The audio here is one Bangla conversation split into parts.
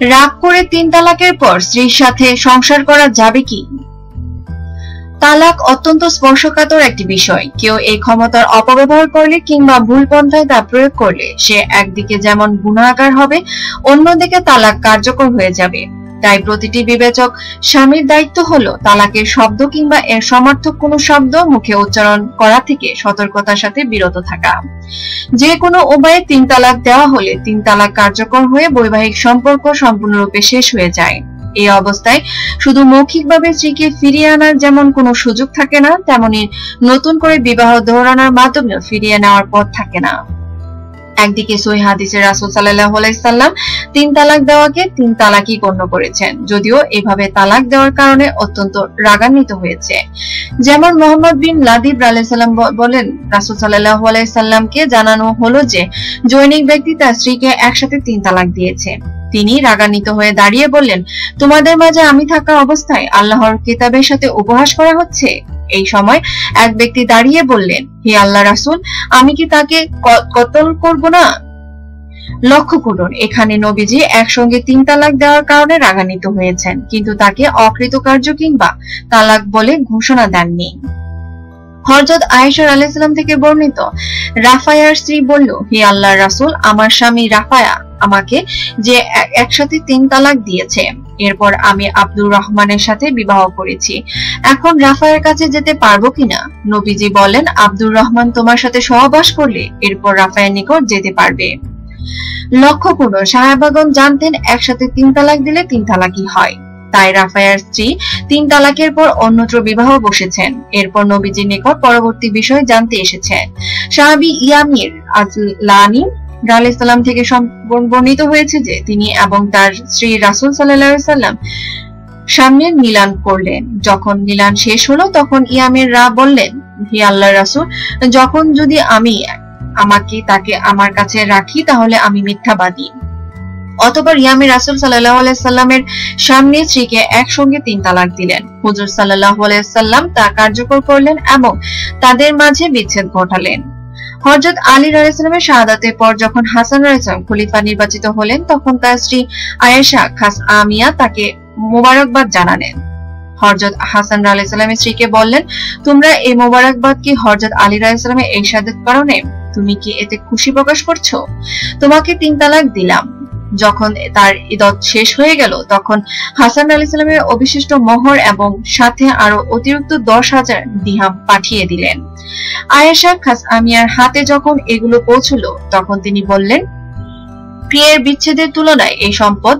রাগ করে তিন তালাকের পর স্ত্রীর সাথে সংসার করা যাবে কি? তালাক অত্যন্ত স্পর্শকাতর একটি বিষয়। কেউ এই ক্ষমতার অপব্যবহার করলে কিংবা ভুল পন্থায় তা প্রয়োগ করলে সে একদিকে যেমন গুণাকার হবে, অন্যদিকে তালাক কার্যকর হয়ে যাবে। তাই প্রতিটি বিবেচক স্বামীর দায়িত্ব হলো তালাকের শব্দ কিংবা এর সমর্থক কোনো শব্দ মুখে উচ্চারণ করা থেকে সতর্কতার সাথে বিরত থাকা। যে কোনো উপায়ে তিন তালাক দেওয়া হলে তিন তালাক কার্যকর হয়ে বৈবাহিক সম্পর্ক সম্পূর্ণরূপে শেষ হয়ে যায়। এই অবস্থায় শুধু মৌখিকভাবে স্ত্রীকে ফিরিয়ে আনার যেমন কোনো সুযোগ থাকে না, তেমনি নতুন করে বিবাহ দৌড়ানোর মাধ্যমেও ফিরিয়ে নেওয়ার পথ থাকে না। একদিকে সই হাদিসে রাসুল সাল্লাম তিন তালাক দেওয়াকে তিন তালাকই গণ্য করেছেন, যদিও এভাবে তালাক দেওয়ার কারণে অত্যন্ত রাগান্বিত হয়েছে। যেমন মোহাম্মদ বিন লাদিব আলাইসাল্লাম বলেন, রাসুল সাল্লাহ আলাইসাল্লামকে জানানো হলো যে, জৈনিক ব্যক্তি তার স্ত্রীকে একসাথে তিন তালাক দিয়েছে। তিনি রাগান্বিত হয়ে দাঁড়িয়ে বললেন, তোমাদের মাঝে আমি থাকা অবস্থায় আল্লাহর কিতাবের সাথে উপহাস করা হচ্ছে? এই সময় এক ব্যক্তি দাঁড়িয়ে বললেন, হে আল্লাহ রাসুল, আমি কি তাকে কতল করব না? লক্ষ্য করুন, এখানে নবীজি একসঙ্গে তিন তালাক দেওয়ার কারণে রাগান্বিত হয়েছেন, কিন্তু তাকে অকৃতকার্য কিংবা তালাক বলে ঘোষণা দেননি। হরজত আয়েশার আলাইসালাম থেকে বর্ণিত, রাফায়ার স্ত্রী বলল, হে আল্লাহ রাসুল, আমার স্বামী রাফায়া। আমাকে যে একসাথে তিন তালাক দিয়েছে। এরপর আমি আব্দুর রহমানের সাথে বিবাহ করেছি। এখন রাফায়ের কাছে যেতে পারব কিনা? নবীজি বলেন, আব্দুর রহমান তোমার সাথে সহবাস করলে এরপর রাফায়ের নিকট যেতে পারবে। লক্ষ্য করো সাহেবাগন জানতেন একসাথে তিন তালাক দিলে তিন তালাকই হয়। তাই রাফায়ার স্ত্রী তিন তালাকের পর অন্যত্র বিবাহ বসেছেন। এরপর নবীজির নিকট পরবর্তী বিষয় জানতে এসেছেন। সাহাবি ইয়ামির আজলানি আলাইসাল্লাম থেকে বর্ণিত হয়েছে যে তিনি এবং তার স্ত্রী রাসুল সাল্লাম সামনে মিলান করলেন। যখন মিলান শেষ হলো, তখন ইয়ামের রা বললেন, হি আল্লাহ রাসুল, যখন যদি আমি আমাকে তাকে আমার কাছে রাখি, তাহলে আমি মিথ্যাবাদী। অতপর ইয়ামি রাসুল সাল্লাহ আলাইসাল্লামের সামনে স্ত্রীকে একসঙ্গে তিন তালাক দিলেন। হুজুর সাল্লাহ আলাইসাল্লাম তা কার্যকর করলেন এবং তাদের মাঝে বিচ্ছেদ ঘটালেন। হজরত আলী রাইসালামের শাহাদাতের পর যখন হাসান রাইসালাম খলিফা নির্বাচিত হলেন, তখন তার স্ত্রী আয়েশা খাস আমিয়া তাকে মোবারকবাদ জানালেন। হরজত হাসান আলাইসালামের স্ত্রীকে বললেন, তোমরা এই মোবারকবাদ কি হরজত আলী রাইসালামের এই সাদের কারণে? তুমি কি এতে খুশি প্রকাশ করছ? তোমাকে তিন তালাক দিলাম। যখন তার ইদত শেষ হয়ে গেল, তখন হাসান আলী সালামের অবিশিষ্ট মোহর এবং সাথে আরও অতিরিক্ত দশ হাজার দিহাম পাঠিয়ে দিলেন। আয়েশা খাস আমিয়ার হাতে যখন এগুলো পৌঁছলো, তখন তিনি বললেন, প্রিয়ের বিচ্ছেদের তুলনায় এই সম্পদ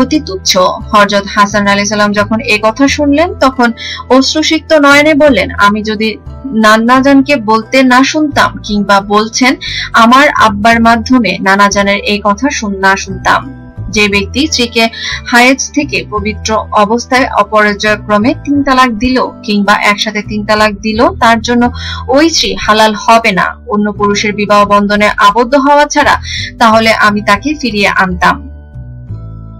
অতি তুচ্ছ। হরজত হাসান আলী সাল্লাম যখন এ কথা শুনলেন, তখন অশ্রুসিক্ত নয়নে বললেন, আমি যদি নান্নাজানকে বলতে না শুনতাম কিংবা বলছেন, আমার আব্বার মাধ্যমে নানাজানের এই কথা না শুনতাম। যে ব্যক্তি স্ত্রীকে হায়েজ থেকে পবিত্র অবস্থায় অপরাজয়ক্রমে তিন তালাক দিল কিংবা একসাথে তিন তালাক দিল, তার জন্য ওই স্ত্রী হালাল হবে না। অন্য পুরুষের বিবাহ বন্ধনে আবদ্ধ হওয়া ছাড়া তাহলে আমি তাকে ফিরিয়ে আনতাম।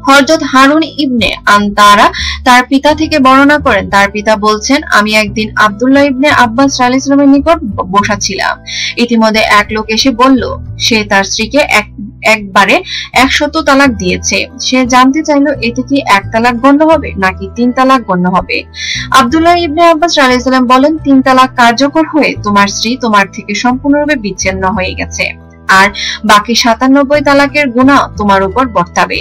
হরজত হারুন ইবনে আনতারা তার পিতা থেকে বর্ণনা করেন। তার পিতা বলছেন, আমি একদিন আবদুল্লাহ ইবনে আব্বাস ইসলামের নিকট বসা ছিলাম। ইতিমধ্যে এক লোক এসে বলল, সে তার স্ত্রীকে এক একবারে একশত তালাক দিয়েছে। সে জানতে চাইল, এতে কি এক তালাক গণ্য হবে নাকি তিন তালাক গণ্য হবে? আবদুল্লাহ ইবনে আব্বাস আলাইসাল্লাম বলেন, তিন তালাক কার্যকর হয়ে তোমার স্ত্রী তোমার থেকে সম্পূর্ণরূপে বিচ্ছিন্ন হয়ে গেছে। আর বাকি সাতানব্বই তালাকের গুণা তোমার উপর বর্তাবে।